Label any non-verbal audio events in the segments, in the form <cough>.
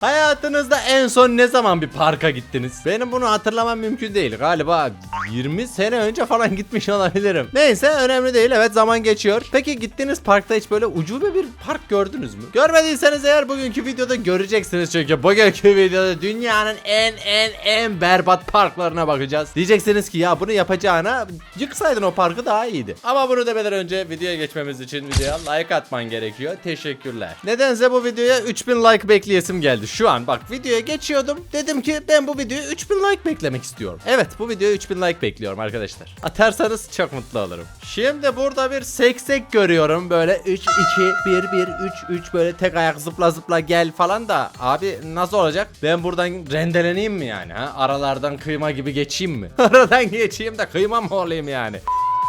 Hayatınızda en son ne zaman bir parka gittiniz? Benim bunu hatırlamam mümkün değil. Galiba 20 sene önce falan <laughs> gitmiş olabilirim. Neyse önemli değil. Evet zaman geçiyor. Peki gittiğiniz parkta hiç böyle ucube bir park gördünüz mü? Görmediyseniz eğer bugünkü videoda göreceksiniz çünkü bugünkü videoda dünyanın en en en berbat parklarına bakacağız. Diyeceksiniz ki ya bunu yapacağına yıksaydın o parkı daha iyiydi. Ama bunu demeden önce videoya geçmemiz için videoya like atman gerekiyor. Teşekkürler. Nedense bu videoya 3000 like bekleyesim geldi. Şu an bak videoya geçiyordum. Dedim ki ben bu videoya 3000 like beklemek istiyorum. Evet bu videoya 3000 like bekliyorum arkadaşlar. Atarsanız çok mutlu olurum. Şimdi burada bir seksek görüyorum. Böyle 3 2 1 1 3 3 böyle tek ayak zıpla zıpla gel falan da abi nasıl olacak? Ben buradan rendeleneyim mi yani? Ha? Aralardan kıyma gibi geçeyim mi? <laughs> Aradan geçeyim de kıyma mı olayım yani?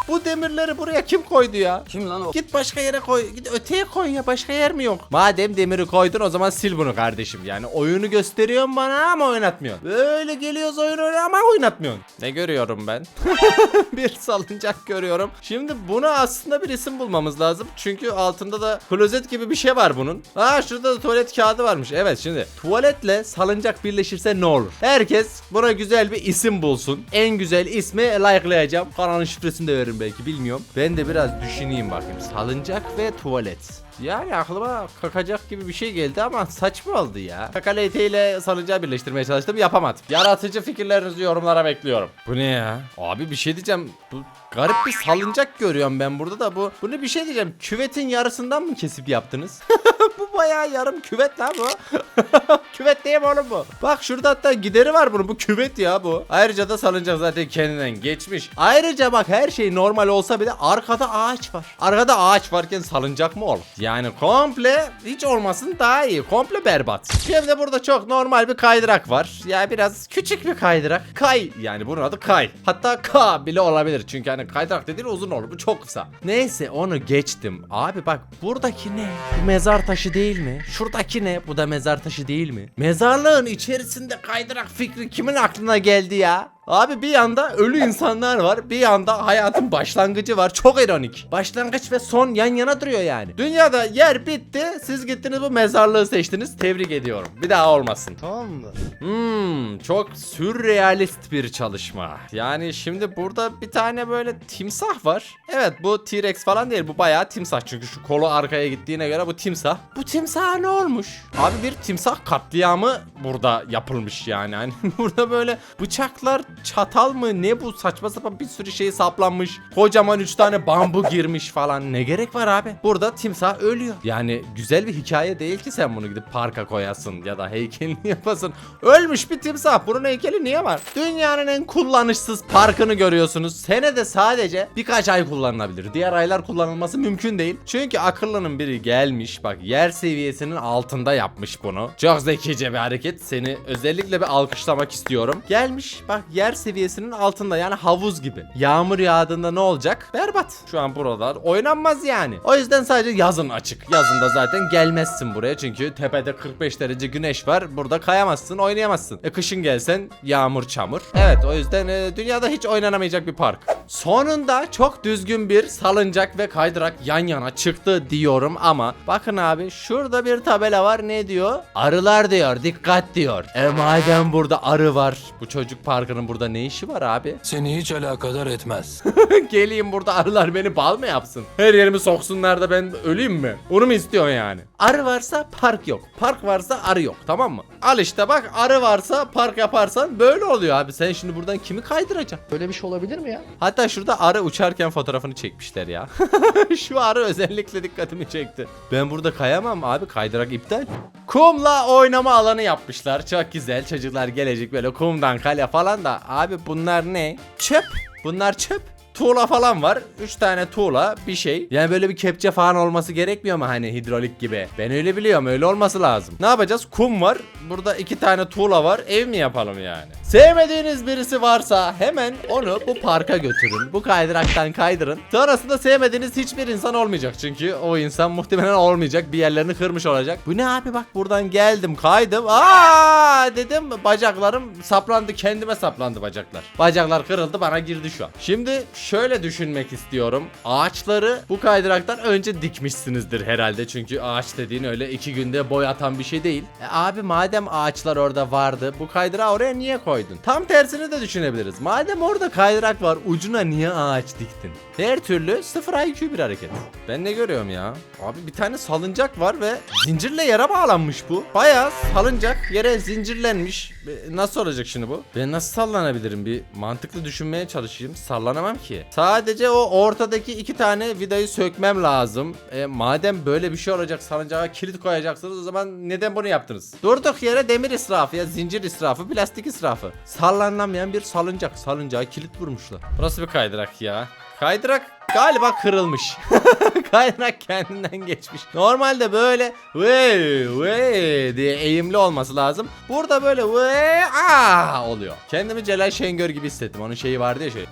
Bu demirleri buraya kim koydu ya? Kim lan o? Git başka yere koy. Git öteye koy ya. Başka yer mi yok? Madem demiri koydun o zaman sil bunu kardeşim. Yani oyunu gösteriyorsun bana ama oynatmıyorsun. Böyle geliyoruz oyun oynuyor ama oynatmıyorsun. Ne görüyorum ben? <laughs> bir salıncak görüyorum. Şimdi buna aslında bir isim bulmamız lazım. Çünkü altında da klozet gibi bir şey var bunun. Aa şurada da tuvalet kağıdı varmış. Evet şimdi tuvaletle salıncak birleşirse ne olur? Herkes buna güzel bir isim bulsun. En güzel ismi likelayacağım. Kanalın şifresini de veririm belki bilmiyorum. Ben de biraz düşüneyim bakayım. Salıncak ve tuvalet. Yani aklıma kakacak gibi bir şey geldi ama saçma oldu ya. Kakalete ile salıncağı birleştirmeye çalıştım yapamadım. Yaratıcı fikirlerinizi yorumlara bekliyorum. Bu ne ya? Abi bir şey diyeceğim. Bu garip bir salıncak görüyorum ben burada da bu. Bunu bir şey diyeceğim. Küvetin yarısından mı kesip yaptınız? <laughs> bayağı yarım küvet lan bu. <laughs> küvet değil mi oğlum bu? Bak şurada hatta gideri var bunun. Bu küvet ya bu. Ayrıca da salıncak zaten kendinden geçmiş. Ayrıca bak her şey normal olsa bile arkada ağaç var. Arkada ağaç varken salıncak mı olur? Yani komple hiç olmasın daha iyi. Komple berbat. Şimdi burada çok normal bir kaydırak var. Ya biraz küçük bir kaydırak. Kay yani bunun adı kay. Hatta K bile olabilir. Çünkü hani kaydırak dediğin uzun olur. Bu çok kısa. Neyse onu geçtim. Abi bak buradaki ne? Mezar taşı değil mi? Şuradaki ne? Bu da mezar taşı değil mi? Mezarlığın içerisinde kaydırak fikri kimin aklına geldi ya? Abi bir yanda ölü insanlar var. Bir yanda hayatın başlangıcı var. Çok ironik. Başlangıç ve son yan yana duruyor yani. Dünyada yer bitti. Siz gittiniz bu mezarlığı seçtiniz. Tebrik ediyorum. Bir daha olmasın. Tamam mı? Hmm, çok sürrealist bir çalışma. Yani şimdi burada bir tane böyle timsah var. Evet bu T-Rex falan değil bu bayağı timsah. Çünkü şu kolu arkaya gittiğine göre bu timsah. Bu timsah ne olmuş? Abi bir timsah katliamı burada yapılmış yani. <laughs> Hani burada böyle bıçaklar, çatal mı ne bu saçma sapan bir sürü şey saplanmış. Kocaman 3 tane bambu girmiş falan. Ne gerek var abi? Burada timsah ölüyor. Yani güzel bir hikaye değil ki sen bunu gidip parka koyasın ya da heykelini <laughs> yapasın. Ölmüş bir timsah. Bunun heykeli niye var? Dünyanın en kullanışsız parkını görüyorsunuz. Senede sadece birkaç ay kullanılabilir. Diğer aylar kullanılması mümkün değil. Çünkü akıllının biri gelmiş bak yer seviyesinin altında yapmış bunu. Çok zekice bir hareket. Seni özellikle bir alkışlamak istiyorum. Gelmiş bak yer seviyesinin altında yani havuz gibi. Yağmur yağdığında ne olacak? Berbat. Şu an buralar oynanmaz yani. O yüzden sadece yazın açık. Yazında zaten gelmezsin buraya çünkü tepede 45 derece güneş var. Burada kayamazsın, oynayamazsın. E kışın gelsen yağmur çamur. Evet o yüzden e, dünyada hiç oynanamayacak bir park. Sonunda çok düzgün bir salıncak ve kaydırak yan yana çıktı diyorum ama bakın abi şurada bir tabela var ne diyor? Arılar diyor dikkat diyor. E madem burada arı var bu çocuk parkının burada ne işi var abi? <laughs> Seni hiç alakadar etmez. Geleyim burada arılar beni bal mı yapsın? Her yerimi soksunlar da ben öleyim mi? Onu mu istiyorsun yani? Arı varsa park yok. Park varsa arı yok tamam mı? Al işte bak arı varsa park yaparsan böyle oluyor abi. Sen şimdi buradan kimi kaydıracaksın? Böyle bir şey olabilir mi ya? Hatta şurada arı uçarken fotoğrafını çekmişler ya. <laughs> Şu arı özellikle dikkatimi çekti. Ben burada kayamam abi kaydırak iptal. Kumla oynama alanı yapmışlar. Çok güzel. Çocuklar gelecek böyle kumdan kale falan da. Abi bunlar ne? Çöp. Bunlar çöp. Tuğla falan var. 3 tane tuğla bir şey. Yani böyle bir kepçe falan olması gerekmiyor mu hani hidrolik gibi? Ben öyle biliyorum öyle olması lazım. Ne yapacağız? Kum var. Burada iki tane tuğla var. Ev mi yapalım yani? Sevmediğiniz birisi varsa hemen onu bu parka götürün. Bu kaydıraktan kaydırın. Sonrasında sevmediğiniz hiçbir insan olmayacak. Çünkü o insan muhtemelen olmayacak. Bir yerlerini kırmış olacak. Bu ne abi bak buradan geldim kaydım. Aa dedim bacaklarım saplandı. Kendime saplandı bacaklar. Bacaklar kırıldı bana girdi şu an. Şimdi şöyle düşünmek istiyorum. Ağaçları bu kaydıraktan önce dikmişsinizdir herhalde. Çünkü ağaç dediğin öyle iki günde boy atan bir şey değil. E abi madem ağaçlar orada vardı bu kaydırağı oraya niye koydun? Tam tersini de düşünebiliriz. Madem orada kaydırak var ucuna niye ağaç diktin? Her türlü sıfır IQ bir hareket. Ben ne görüyorum ya? Abi bir tane salıncak var ve zincirle yere bağlanmış bu. Bayağı salıncak yere zincirlenmiş. Nasıl olacak şimdi bu? Ben nasıl sallanabilirim? Bir mantıklı düşünmeye çalışayım. Sallanamam ki. Sadece o ortadaki iki tane vidayı sökmem lazım. E, madem böyle bir şey olacak salıncağa kilit koyacaksınız o zaman neden bunu yaptınız? Durduk yere demir israfı ya zincir israfı plastik israfı. Sallanamayan bir salıncak. Salıncağa kilit vurmuşlar. Burası bir kaydırak ya. Kaydırak galiba kırılmış. <laughs> Kaydırak kendinden geçmiş. Normalde böyle ve ve diye eğimli olması lazım. Burada böyle ve aa oluyor. Kendimi Celal Şengör gibi hissettim. Onun şeyi vardı ya şey.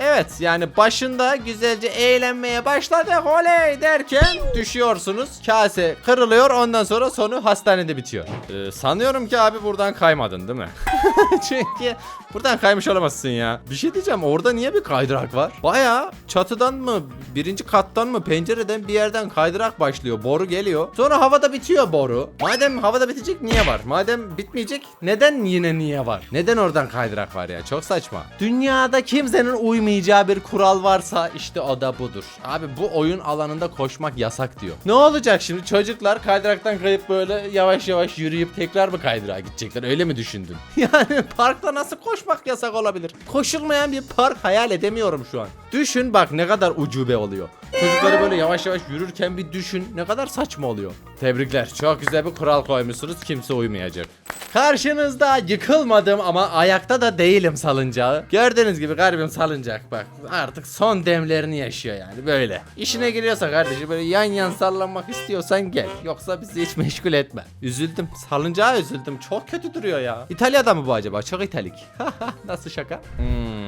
Evet yani başında güzelce eğlenmeye başladık oley derken düşüyorsunuz. Kase kırılıyor ondan sonra sonu hastanede bitiyor. Ee, sanıyorum ki abi buradan kaymadın değil mi? <laughs> Çünkü buradan kaymış olamazsın ya. Bir şey diyeceğim orada niye bir kaydırak var? Baya çatıdan mı birinci kattan mı pencereden bir yerden kaydırak başlıyor. Boru geliyor. Sonra havada bitiyor boru. Madem havada bitecek niye var? Madem bitmeyecek neden yine niye var? Neden oradan kaydırak var ya? Çok saçma. Dünyada kimsenin uymayacağı bir kural varsa işte o da budur. Abi bu oyun alanında koşmak yasak diyor. Ne olacak şimdi? Çocuklar kaydıraktan kayıp böyle yavaş yavaş yürüyüp tekrar mı kaydırağa gidecekler? Öyle mi düşündün? <laughs> Yani parkta nasıl koşmak yasak olabilir? Koşulmayan bir park hayal edemiyorum şu an. Düşün bak ne kadar ucube oluyor. Çocukları böyle yavaş yavaş yürürken bir düşün ne kadar saçma oluyor. Tebrikler çok güzel bir kural koymuşsunuz kimse uymayacak. Karşınızda yıkılmadım ama ayakta da değilim salıncağı. Gördüğünüz gibi garibim salıncak bak artık son demlerini yaşıyor yani böyle. İşine giriyorsa kardeşim böyle yan yan sallanmak istiyorsan gel. Yoksa bizi hiç meşgul etme. Üzüldüm salıncağa üzüldüm çok kötü duruyor ya. İtalya'da mı bu acaba çok italik. <laughs> Nasıl şaka? Hmm.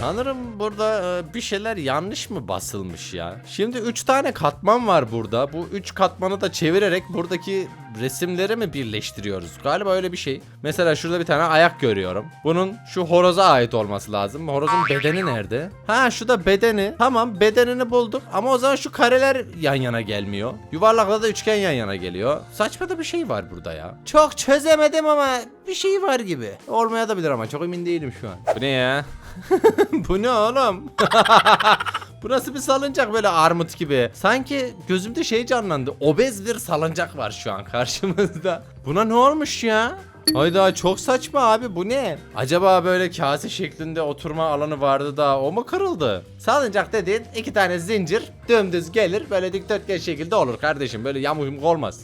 Sanırım burada e, bir şeyler yanlış mı basılmış ya? Şimdi 3 tane katman var burada. Bu 3 katmanı da çevirerek buradaki resimleri mi birleştiriyoruz? Galiba öyle bir şey. Mesela şurada bir tane ayak görüyorum. Bunun şu horoza ait olması lazım. Horozun bedeni nerede? Ha şu da bedeni. Tamam bedenini bulduk ama o zaman şu kareler yan yana gelmiyor. Yuvarlakla da üçgen yan yana geliyor. Saçma da bir şey var burada ya. Çok çözemedim ama bir şey var gibi. Olmaya da bilir ama çok emin değilim şu an. Bu ne ya? <laughs> Bu ne oğlum? <laughs> Bu nasıl bir salıncak böyle armut gibi? Sanki gözümde şey canlandı. Obez bir salıncak var şu an karşımızda. Buna ne olmuş ya? Hayda çok saçma abi bu ne? Acaba böyle kase şeklinde oturma alanı vardı da o mu kırıldı? Salıncak dediğin iki tane zincir dümdüz gelir böyle dikdörtgen şekilde olur kardeşim böyle yamuk olmaz.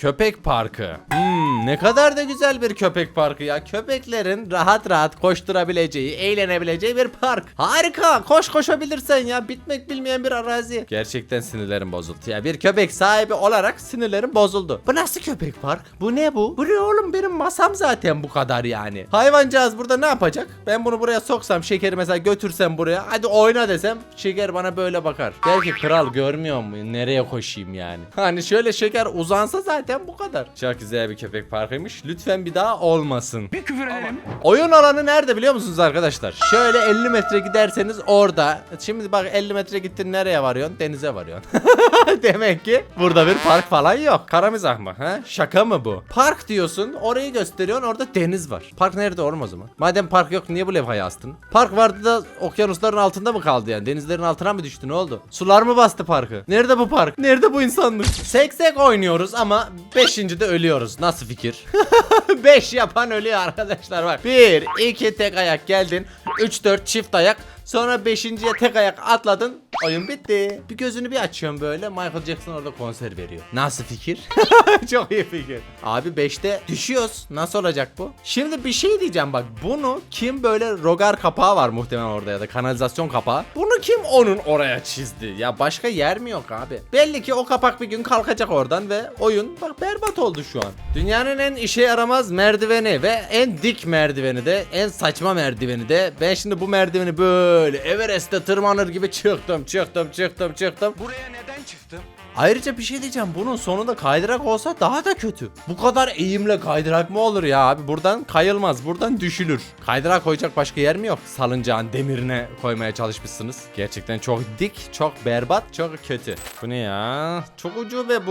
Köpek parkı. Hmm, ne kadar da güzel bir köpek parkı ya. Köpeklerin rahat rahat koşturabileceği, eğlenebileceği bir park. Harika. Koş koşabilirsen ya. Bitmek bilmeyen bir arazi. Gerçekten sinirlerim bozuldu ya. Bir köpek sahibi olarak sinirlerim bozuldu. Bu nasıl köpek park? Bu ne bu? Bu ne oğlum? Benim masam zaten bu kadar yani. Hayvancağız burada ne yapacak? Ben bunu buraya soksam, şekeri mesela götürsem buraya. Hadi oyna desem. Şeker bana böyle bakar. Der ki kral görmüyor musun? Nereye koşayım yani? <laughs> Hani şöyle şeker uzansa zaten bu kadar. Çok güzel bir köpek parkıymış. Lütfen bir daha olmasın. Bir küfür ederim. Oyun alanı nerede biliyor musunuz arkadaşlar? Şöyle 50 metre giderseniz orada. Şimdi bak 50 metre gittin nereye varıyorsun? Denize varıyorsun. <laughs> Demek ki burada bir park falan yok. Karamizah mı? Ha? Şaka mı bu? Park diyorsun orayı gösteriyorsun orada deniz var. Park nerede oğlum o zaman? Madem park yok niye bu levhayı astın? Park vardı da okyanusların altında mı kaldı yani? Denizlerin altına mı düştü ne oldu? Sular mı bastı parkı? Nerede bu park? Nerede bu insanlık? Seksek oynuyoruz ama 5. de ölüyoruz. Nasıl fikir? <laughs> 5 yapan ölüyor arkadaşlar bak. 1 2 tek ayak geldin. 3 4 çift ayak. Sonra 5.ye tek ayak atladın. Oyun bitti. Bir gözünü bir açıyorsun böyle. Michael Jackson orada konser veriyor. Nasıl fikir? <laughs> Çok iyi fikir. Abi 5'te düşüyoruz. Nasıl olacak bu? Şimdi bir şey diyeceğim bak. Bunu kim böyle rogar kapağı var muhtemelen orada ya da kanalizasyon kapağı. Bunu kim onun oraya çizdi? Ya başka yer mi yok abi? Belli ki o kapak bir gün kalkacak oradan ve oyun bak berbat oldu şu an. Dünyanın en işe yaramaz merdiveni ve en dik merdiveni de en saçma merdiveni de ben şimdi bu merdiveni böyle Everest'te tırmanır gibi çıktım çıktım çıktım çıktım. Buraya neden çıktım? Ayrıca bir şey diyeceğim bunun sonunda kaydırak olsa daha da kötü. Bu kadar eğimle kaydırak mı olur ya abi? Buradan kayılmaz buradan düşülür. Kaydırak koyacak başka yer mi yok? Salıncağın demirine koymaya çalışmışsınız. Gerçekten çok dik, çok berbat, çok kötü. Bu ne ya? Çok ucube bu.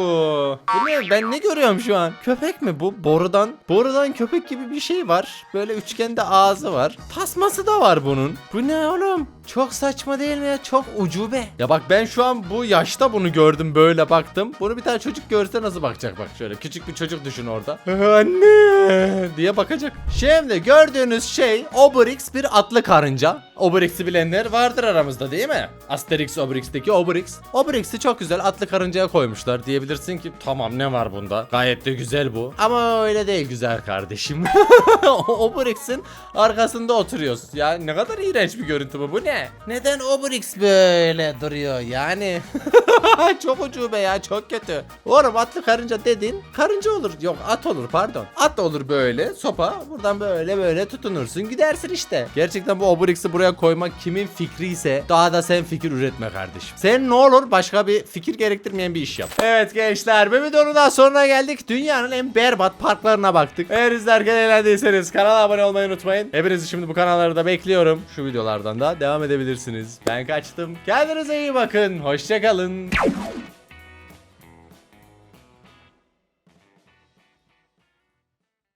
Bu ne? Ben ne görüyorum şu an? Köpek mi bu? Borudan. Borudan köpek gibi bir şey var. Böyle üçgende ağzı var. Tasması da var bunun. Bu ne oğlum? Çok saçma değil mi ya? Çok ucube. Ya bak ben şu an bu yaşta bunu gördüm böyle baktım. Bunu bir tane çocuk görse nasıl bakacak bak şöyle. Küçük bir çocuk düşün orada. <laughs> Anne diye bakacak. Şimdi gördüğünüz şey Obelix bir atlı karınca. Obelix'i bilenler vardır aramızda değil mi? Asterix Obelix'teki Obelix. Obelix'i çok güzel atlı karıncaya koymuşlar. Diyebilirsin ki tamam ne var bunda? Gayet de güzel bu. Ama öyle değil güzel kardeşim. <laughs> Obelix'in arkasında oturuyoruz. Ya ne kadar iğrenç bir görüntü bu. Bu ne? Neden Obelix böyle duruyor yani? <laughs> çok ucube ya çok kötü. Oğlum atlı karınca dedin karınca olur. Yok at olur pardon. At olur böyle sopa buradan böyle böyle tutunursun gidersin işte. Gerçekten bu Obelix'i buraya koymak kimin fikri ise daha da sen fikir üretme kardeşim. Sen ne olur başka bir fikir gerektirmeyen bir iş yap. Evet gençler bir videonun daha sonuna geldik. Dünyanın en berbat parklarına baktık. Eğer izlerken eğlendiyseniz kanala abone olmayı unutmayın. Hepinizi şimdi bu kanallarda bekliyorum. Şu videolardan da devam edebilirsiniz. Ben kaçtım. Kendinize iyi bakın. Hoşçakalın.